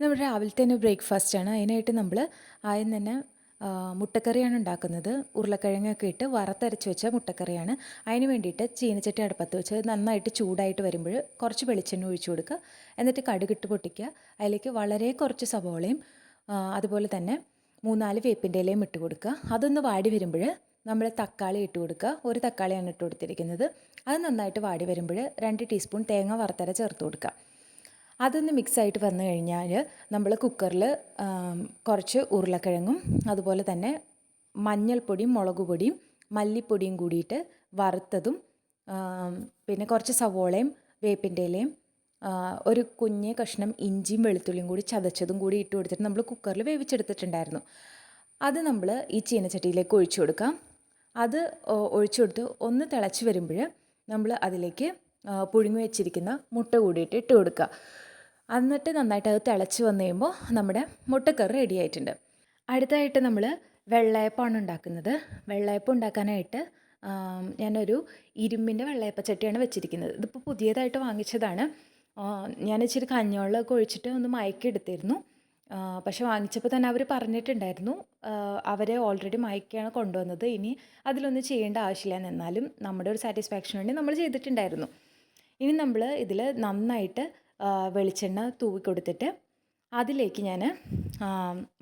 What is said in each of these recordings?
നമ്മുടെ രാവിലത്തെ തന്നെ ബ്രേക്ക്ഫാസ്റ്റാണ് അതിനായിട്ട് നമ്മൾ ആദ്യം തന്നെ മുട്ടക്കറിയാണ് ഉണ്ടാക്കുന്നത്. ഉരുളക്കിഴങ്ങൊക്കെ ഇട്ട് വറുത്തരച്ച് വെച്ച മുട്ടക്കറിയാണ്. അതിന് വേണ്ടിയിട്ട് ചീനച്ചട്ടി അടുപ്പത്ത് വെച്ച് നന്നായിട്ട് ചൂടായിട്ട് വരുമ്പോൾ കുറച്ച് വെളിച്ചെണ്ണ ഒഴിച്ചു കൊടുക്കുക. എന്നിട്ട് കടുകിട്ട് പൊട്ടിക്കുക. അതിലേക്ക് വളരെ കുറച്ച് സവോളയും അതുപോലെ തന്നെ മൂന്നാൽ വേപ്പിന്റെ ഇലയും ഇട്ട് കൊടുക്കുക. അതൊന്ന് വാടി വരുമ്പോൾ നമ്മൾ തക്കാളി ഇട്ട് കൊടുക്കുക. ഒരു തക്കാളിയാണ് ഇട്ട് കൊടുത്തിരിക്കുന്നത്. അത് നന്നായിട്ട് വാടി വരുമ്പോൾ രണ്ട് ടീസ്പൂൺ തേങ്ങ വറുത്തര ചേർത്ത് കൊടുക്കുക. അതൊന്ന് മിക്സായിട്ട് വന്നു കഴിഞ്ഞാൽ നമ്മൾ കുക്കറിൽ കുറച്ച് ഉരുളക്കിഴങ്ങും അതുപോലെ തന്നെ മഞ്ഞൾപ്പൊടിയും മുളക് പൊടിയും മല്ലിപ്പൊടിയും കൂടിയിട്ട് വറുത്തതും പിന്നെ കുറച്ച് സവോളയും വേപ്പിന്റെ ഇലയും ഒരു കുഞ്ഞ് കഷ്ണം ഇഞ്ചിയും വെളുത്തുള്ളിയും കൂടി ചതച്ചതും കൂടി ഇട്ട് കൊടുത്തിട്ട് നമ്മൾ കുക്കറിൽ വേവിച്ചെടുത്തിട്ടുണ്ടായിരുന്നു. അത് നമ്മൾ ഈ ചീനച്ചട്ടിയിലേക്ക് ഒഴിച്ചു കൊടുക്കാം. അത് ഒഴിച്ചു കൊടുത്ത് ഒന്ന് തിളച്ച് വരുമ്പോൾ നമ്മൾ അതിലേക്ക് പുഴുങ്ങി വെച്ചിരിക്കുന്ന മുട്ട കൂടിയിട്ട് ഇട്ട് കൊടുക്കുക. എന്നിട്ട് നന്നായിട്ട് അത് തിളച്ച് വന്നു കഴിയുമ്പോൾ നമ്മുടെ മുട്ടക്കറി റെഡി ആയിട്ടുണ്ട്. അടുത്തായിട്ട് നമ്മൾ വെള്ളയപ്പമാണ് ഉണ്ടാക്കുന്നത്. വെള്ളയപ്പം ഉണ്ടാക്കാനായിട്ട് ഞാനൊരു ഇരുമ്പിന്റെ വെള്ളയപ്പ ചട്ടിയാണ് വെച്ചിരിക്കുന്നത്. ഇതിപ്പോൾ പുതിയതായിട്ട് വാങ്ങിച്ചതാണ്. ഞാൻ ഇച്ചിരി കഞ്ഞിവെള്ളമൊക്കെ ഒഴിച്ചിട്ട് ഒന്ന് മയക്കെടുത്തിരുന്നു പക്ഷെ വാങ്ങിച്ചപ്പോൾ തന്നെ അവർ പറഞ്ഞിട്ടുണ്ടായിരുന്നു. അവരെ ഓൾറെഡി മയക്കാണ് കൊണ്ടുവന്നത്. ഇനി അതിലൊന്നും ചെയ്യേണ്ട ആവശ്യമില്ല എന്നാലും നമ്മുടെ ഒരു സാറ്റിസ്ഫാക്ഷൻ വേണ്ടി നമ്മൾ ചെയ്തിട്ടുണ്ടായിരുന്നു. ഇനി നമ്മൾ ഇതിൽ നന്നായിട്ട് വെളിച്ചെണ്ണ തൂവി കൊടുത്തിട്ട് അതിലേക്ക് ഞാൻ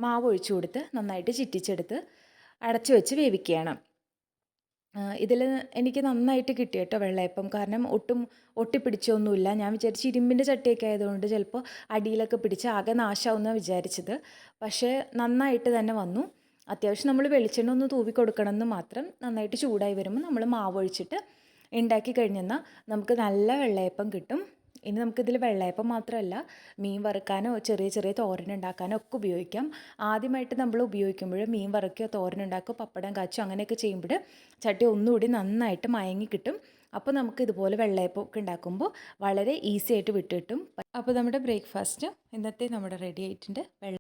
മാവ് ഒഴിച്ചു കൊടുത്ത് നന്നായിട്ട് ചിറ്റിച്ചെടുത്ത് അടച്ചു വെച്ച് വേവിക്കുകയാണ്. ഇതിൽ എനിക്ക് നന്നായിട്ട് കിട്ടി കേട്ടോ വെള്ളയപ്പം. കാരണം ഒട്ടും ഒട്ടിപ്പിടിച്ചൊന്നുമില്ല. ഞാൻ വിചാരിച്ചു ഇരുമ്പിന്റെ ചട്ടിയൊക്കെ ആയതുകൊണ്ട് ചിലപ്പോൾ അടിയിലൊക്കെ പിടിച്ച് ആകെ നാശമാവുമെന്നാണ് വിചാരിച്ചത്. പക്ഷേ നന്നായിട്ട് തന്നെ വന്നു. അത്യാവശ്യം നമ്മൾ വെളിച്ചെണ്ണ ഒന്ന് തൂവി കൊടുക്കണം എന്ന് മാത്രം നന്നായിട്ട് ചൂടായി വരുമ്പോൾ നമ്മൾ മാവ് ഒഴിച്ചിട്ട് ഉണ്ടാക്കി കഴിഞ്ഞെന്നാൽ നമുക്ക് നല്ല വെള്ളയപ്പം കിട്ടും. ഇനി നമുക്കിതിൽ വെള്ളയപ്പം മാത്രമല്ല മീൻ വറുക്കാനോ ചെറിയ ചെറിയ തോരൻ ഉണ്ടാക്കാനോ ഒക്കെ ഉപയോഗിക്കാം. ആദ്യമായിട്ട് നമ്മൾ ഉപയോഗിക്കുമ്പോൾ മീൻ വറുക്കുകയോ തോരൻ ഉണ്ടാക്കുകയോ പപ്പടം കാച്ചോ അങ്ങനെയൊക്കെ ചെയ്യുമ്പോൾ ചട്ടി ഒന്നുകൂടി നന്നായിട്ട് മയങ്ങി കിട്ടും. അപ്പോൾ നമുക്ക് ഇതുപോലെ വെള്ളയപ്പം ഒക്കെ ഉണ്ടാക്കുമ്പോൾ വളരെ ഈസി ആയിട്ട് വിട്ട് കിട്ടും. അപ്പോൾ നമ്മുടെ ബ്രേക്ക്ഫാസ്റ്റ് ഇന്നത്തെ നമ്മുടെ റെഡി ആയിട്ടുണ്ട്.